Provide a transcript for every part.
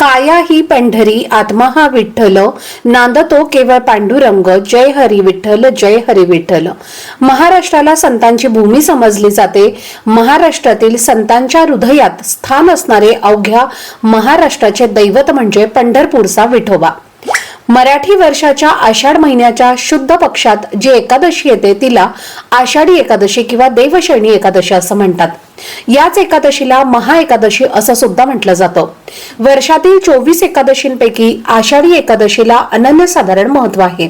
काया ही पंढरी आत्मा हा विठ्ठल नांदतो केवळ पांडुरंग जय हरी विठ्ठल जय हरी विठ्ठल. महाराष्ट्राला संतांची भूमी समजली जाते. महाराष्ट्रातील संतांच्या हृदयात स्थान असणारे अवघ्या महाराष्ट्राचे दैवत म्हणजे पंढरपूरचा विठोबा. मराठी वर्षाच्या आषाढ महिन्याच्या शुद्ध पक्षात जी एकादशी येते तिला आषाढी एकादशी किंवा देवशैणी एकादशी असं म्हणतात. याच एकादशीला महा एकादशी असं सुद्धा म्हटलं जातं. वर्षातील चोवीस एकादशींपैकी आषाढी एकादशीला अनन्यसाधारण महत्त्व आहे.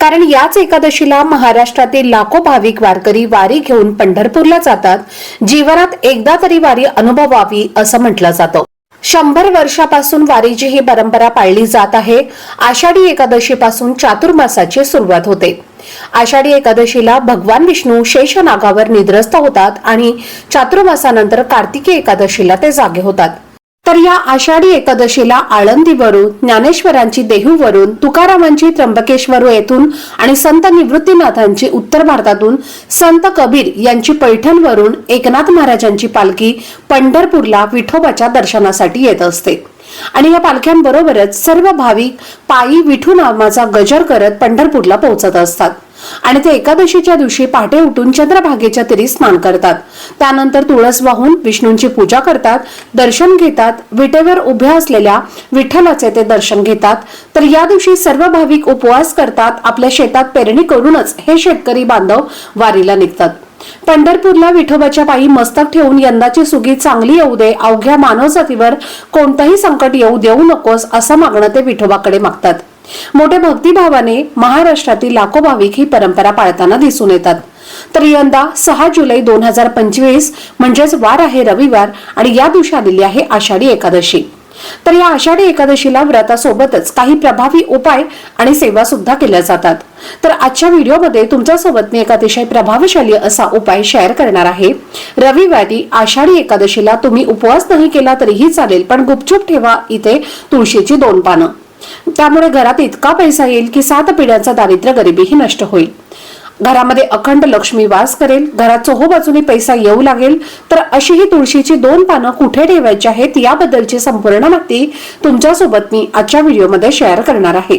कारण याच एकादशीला महाराष्ट्रातील लाखो भाविक वारकरी वारी घेऊन पंढरपूरला जातात. जीवनात एकदा तरी वारी अनुभवावी असं म्हटलं जातं. शंभर वर्षापासून वारीची ही परंपरा पाळली जात आहे. आषाढी एकादशीपासून चातुर्मासाची सुरुवात होते. आषाढी एकादशीला भगवान विष्णू शेष नागावर निद्रस्त होतात आणि चातुर्मासानंतर कार्तिकी एकादशीला ते जागे होतात. तर या आषाढी एकादशीला आळंदीवरून ज्ञानेश्वरांची देहूवरून तुकारामांची त्र्यंबकेश्वर येथून आणि संत निवृत्तीनाथांची उत्तर भारतातून संत कबीर यांची पैठणवरून एकनाथ महाराजांची पालखी पंढरपूरला विठोबाच्या दर्शनासाठी येत असते. आणि या पालख्यांबरोबरच सर्व भाविक पायी विठू नामाचा गजर करत पंढरपूरला पोहोचत असतात. आणि ते एकादशीच्या दिवशी पहाटे उठून चंद्रभागेच्या तरी स्नान करतात. त्यानंतर तुळस वाहून विष्णूंची पूजा करतात दर्शन घेतात विटेवर उभ्या असलेल्या विठ्ठलाचे ते दर्शन घेतात. तर या दिवशी सर्व भाविक उपवास करतात आपल्या शेतात पेरणी करूनच हे शेतकरी बांधव वारीला निघतात. पंढरपूरला विठोबाच्या पायी मस्तक ठेवून यंदाची सुगी चांगली येऊ दे अवघ्या मानवजातीवर कोणतंही संकट येऊ देऊ नकोस असं मागणं ते विठोबाकडे मागतात. मोठ्या भक्तिभावाने महाराष्ट्रातील लाखो भाविक ही परंपरा पाळताना दिसून येतात. तर यंदा सहा जुलै दोन हजार पंचवीस म्हणजेच वार आहे रविवार आणि या दिवशी आलेली आहे आषाढी एकादशी. तर या आषाढी एकादशीला व्रतासोबतच काही प्रभावी उपाय आणि सेवा सुद्धा केल्या जातात. तर आजच्या व्हिडिओमध्ये तुमच्यासोबत मी एक अतिशय प्रभावशाली असा उपाय शेअर करणार आहे. रविवारी आषाढी एकादशीला तुम्ही उपवास नाही केला तरीही चालेल पण गुपचूप ठेवा इथे तुळशीची दोन पानं. त्यामुळे घरात इतका पैसा येईल की सात पिढ्यांचा दारिद्र्य गरिबीही नष्ट होईल. घरामध्ये अखंड लक्ष्मी वास करेल घरात चोहोबाजूने पैसा येऊ लागेल तर अशी ही तुळशीची दोन पानं कुठे ठेवायची आहेत याबद्दलची संपूर्ण माहिती तुमच्यासोबत मी आजच्या व्हिडिओमध्ये शेअर करणार आहे.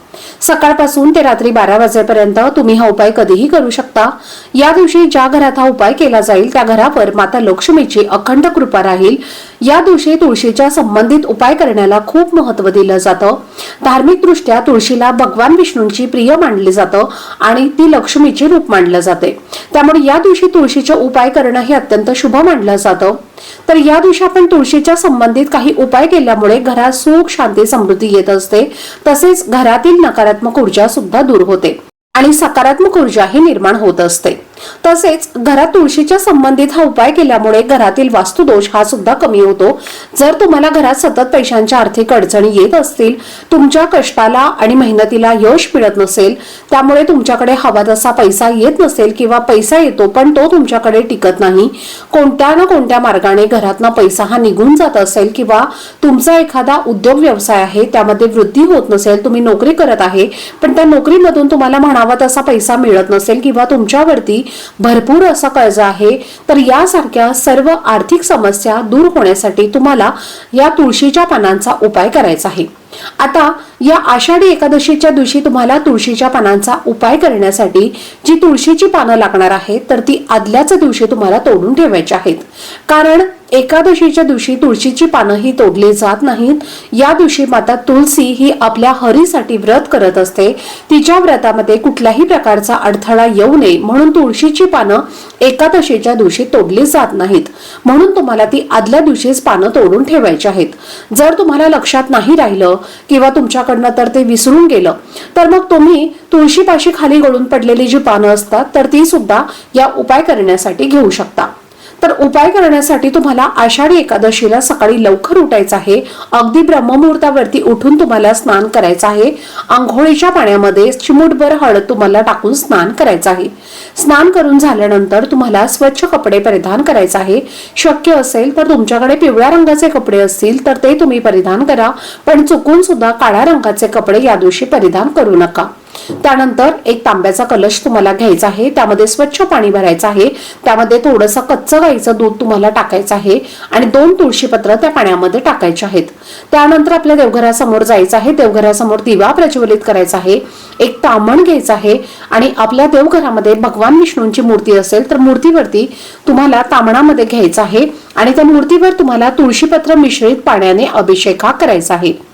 सकाळपासून ते रात्री बारा वाजेपर्यंत तुम्ही हा उपाय कधीही करू शकता. या दिवशी ज्या घरात हा उपाय केला जाईल त्या घरावर माता लक्ष्मीची अखंड कृपा राहील. या दिवशी तुळशीच्या संबंधित उपाय करण्याला खूप महत्त्व दिलं जातं. धार्मिकदृष्ट्या तुळशीला भगवान विष्णूंची प्रिय मानली जातं आणि ती लक्ष्मीचे रूप मानलं जाते. त्यामुळे या दिवशी तुळशीचे उपाय करणं हे अत्यंत शुभ मानलं जातं. तर या दिवशी आपण तुळशीच्या संबंधित काही उपाय केल्यामुळे घरात सुख शांती समृद्धी येत असते. तसेच घरातील नकारात्मक ऊर्जा सुद्धा दूर होते आणि सकारात्मक ऊर्जाही निर्माण होत असते. तसेच घरात तुळशीच्या संबंधित हा उपाय केल्यामुळे घरातील वास्तुदोष हा सुद्धा कमी होतो. जर तुम्हाला घरात सतत पैशांच्या आर्थिक अडचणी येत असतील तुमच्या कष्टाला आणि मेहनतीला यश मिळत नसेल त्यामुळे तुमच्याकडे हवा तसा पैसा येत नसेल किंवा पैसा येतो पण तो तुमच्याकडे टिकत नाही. कोणत्या ना कोणत्या मार्गाने घरातनं पैसा हा निघून जात असेल किंवा तुमचा एखादा उद्योग व्यवसाय आहे त्यामध्ये वृद्धी होत नसेल तुम्ही नोकरी करत आहे पण त्या नोकरीमधून तुम्हाला म्हणावा तसा पैसा मिळत नसेल किंवा तुमच्यावरती भरपूर असा कर्ज आहे. तर यासारख्या सर्व आर्थिक समस्या दूर होण्यासाठी तुम्हाला या तुळशीच्या पानांचा उपाय करायचा आहे. आता या आषाढी एकादशीच्या दिवशी तुम्हाला तुळशीच्या पानांचा उपाय करण्यासाठी जी तुळशीची पानं लागणार आहेत तर ती आदल्याच दिवशी तुम्हाला तोडून ठेवायची आहेत. कारण एकादशीच्या दिवशी तुळशीची पानं ही तोडली जात नाहीत. या दिवशी माता तुलसी ही आपल्या हरीसाठी व्रत करत असते. तिच्या व्रतामध्ये कुठल्याही प्रकारचा अडथळा येऊ नये म्हणून तुळशीची पानं एकादशीच्या दिवशी तोडली जात नाहीत. म्हणून तुम्हाला ती आदल्या दिवशीच पानं तोडून ठेवायची आहेत. जर तुम्हाला लक्षात नाही राहिलं किंवा तुमच्याकडनं तर ते विसरून गेलं तर मग तुम्ही तुळशीपाशी खाली गळून पडलेली जी पानं असतात तर ती सुद्धा या उपाय करण्यासाठी घेऊ शकता. तर उपाय करण्यासाठी तुम्हाला आषाढी एकादशीला सकाळी लवकर उठायचं आहे. अगदी ब्रह्ममुहूर्तावरती उठून तुम्हाला स्नान करायचं आहे. आंघोळीच्या पाण्यामध्ये चिमूटभर हळद तुम्हाला टाकून स्नान करायचं आहे. स्नान करून झाल्यानंतर तुम्हाला स्वच्छ कपडे परिधान करायचं आहे. शक्य असेल तर तुमच्याकडे पिवळ्या रंगाचे कपडे असतील तर ते तुम्ही परिधान करा. पण चुकून सुद्धा काळ्या रंगाचे कपडे या दिवशी परिधान करू नका. त्यानंतर एक तांब्याचा कलश तुम्हाला घ्यायचा आहे त्यामध्ये स्वच्छ पाणी भरायचं आहे त्यामध्ये थोडंसं कच्चं गाईचं दूध तुम्हाला टाकायचं आहे आणि दोन तुळशीपत्र त्या पाण्यामध्ये टाकायचे आहेत. त्यानंतर आपल्या देवघरासमोर जायचं आहे देवघरासमोर दिवा प्रज्वलित करायचा आहे एक तामण घ्यायचं आहे आणि आपल्या देवघरामध्ये भगवान विष्णूंची मूर्ती असेल तर मूर्तीवरती तुम्हाला तामणामध्ये घ्यायचं आहे आणि त्या मूर्तीवर तुम्हाला तुळशीपत्र मिश्रित पाण्याने अभिषेक हा करायचा आहे.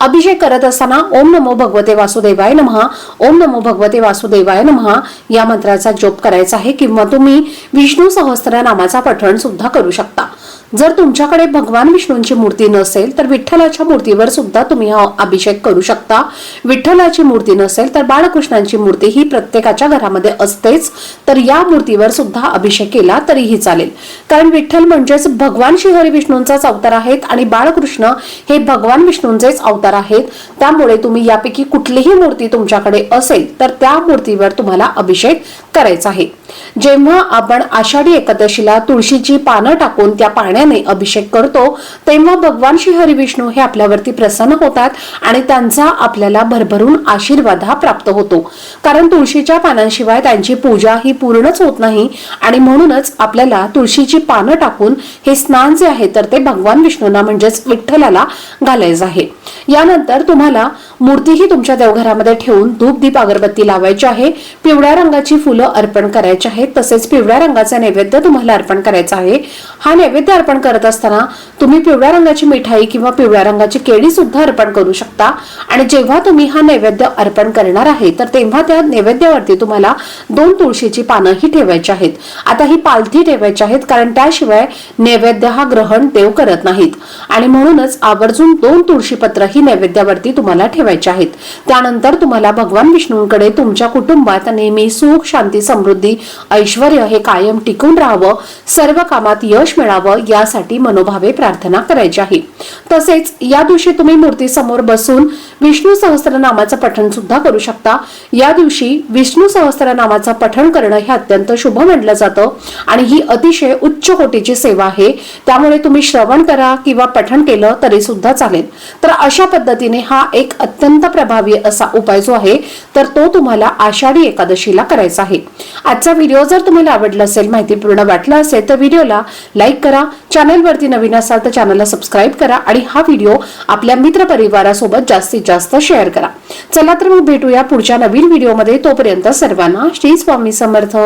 अभिषेक करत असताना ओम नमो भगवते वासुदेवाय नमहा ओम नमो भगवते वासुदेवाय नमहा या मंत्राचा जोप करायचा आहे किंवा तुम्ही विष्णू सहस्त्र नामाचा पठण सुद्धा करू शकता. जर तुमच्याकडे भगवान विष्णूंची मूर्ती नसेल तर विठ्ठलाच्या मूर्तीवर सुद्धा तुम्ही हा अभिषेक करू शकता. विठ्ठलाची मूर्ती नसेल तर बाळकृष्णांची मूर्ती ही प्रत्येकाच्या घरामध्ये असतेच. तर या मूर्तीवर सुद्धा अभिषेक केला तरीही चालेल. कारण विठ्ठल म्हणजेच भगवान श्रीहरी विष्णूंचाच अवतार आहेत आणि बाळकृष्ण हे भगवान विष्णूंचेच अवतार आहेत. त्यामुळे तुम्ही यापैकी कुठलीही मूर्ती तुमच्याकडे असेल तर त्या मूर्तीवर तुम्हाला अभिषेक करायचा आहे. जेव्हा आपण आषाढी एकादशीला तुळशीची पानं टाकून त्या पाण्याने अभिषेक करतो तेव्हा भगवान श्री हरिविष्णू हे आपल्यावरती प्रसन्न होतात आणि त्यांचा आपल्याला भरभरून आशीर्वाद हा प्राप्त होतो. कारण तुळशीच्या पानांशिवाय त्यांची पूजा ही पूर्णच होत नाही आणि म्हणूनच आपल्याला तुळशीची पानं टाकून हे स्नान जे आहे तर ते भगवान विष्णूंना म्हणजेच विठ्ठलाला घालायचं आहे. यानंतर तुम्हाला मूर्तीही तुमच्या देवघरामध्ये ठेवून धूप दीप अगरबत्ती लावायची आहे. पिवळ्या रंगाची फुलं अर्पण करायची आहेत. तसेच पिवळ्या रंगाचा नैवेद्य तुम्हाला अर्पण करायचा आहे. हा नैवेद्य अर्पण करत असताना तुम्ही पिवळ्या रंगाची मिठाई किंवा पिवळ्या रंगाची केळी सुद्धा अर्पण करू शकता. आणि जेव्हा तुम्ही हा नैवेद्य अर्पण करणार आहे तर तेव्हा त्या नैवेद्यावरती तुम्हाला दोन तुळशीची पानं ही ठेवायची आहेत. आता ही पालथी ठेवायची आहेत कारण त्याशिवाय नैवेद्य हा ग्रहण देव करत नाहीत. आणि म्हणूनच आवर्जून दोन तुळशीपत्र ही नैवेद्यावरती तुम्हाला ठेवायचे आहेत. त्यानंतर तुम्हाला भगवान विष्णूंकडे तुमच्या कुटुंबात नेहमी सुख शांती समृद्धी ऐश्वर हे कायम टिकून राहावं सर्व कामात यश मिळावं यासाठी मनोभावे प्रार्थना करायची आहे. तसेच या दिवशी तुम्ही मूर्तीसमोर बसून विष्णू सहस्त्रनामाचं पठण सुद्धा करू शकता. या दिवशी विष्णू सहस्त्रनामाचं पठण करणं हे अत्यंत शुभ म्हटलं जातं आणि ही अतिशय उच्च कोटीची सेवा आहे. त्यामुळे तुम्ही श्रवण करा किंवा पठण केलं तरी सुद्धा चालेल. तर अशा पद्धतीने हा एक अत्यंत प्रभावी असा उपाय जो आहे तर तो तुम्हाला आषाढी एकादशीला करायचा आहे. आजचा व्हिडिओ जर तुम्हाला आवडला असेल माहितीपूर्ण वाटला असेल तर व्हिडिओला लाईक करा चॅनलवरती नवीन असाल तर चॅनलला सबस्क्राईब करा आणि हा व्हिडिओ आपल्या मित्र परिवारासोबत जास्तीत जास्त शेअर करा. चला तर मग भेटूया पुढच्या नवीन व्हिडिओमध्ये. तोपर्यंत सर्वांना श्री स्वामी समर्थ.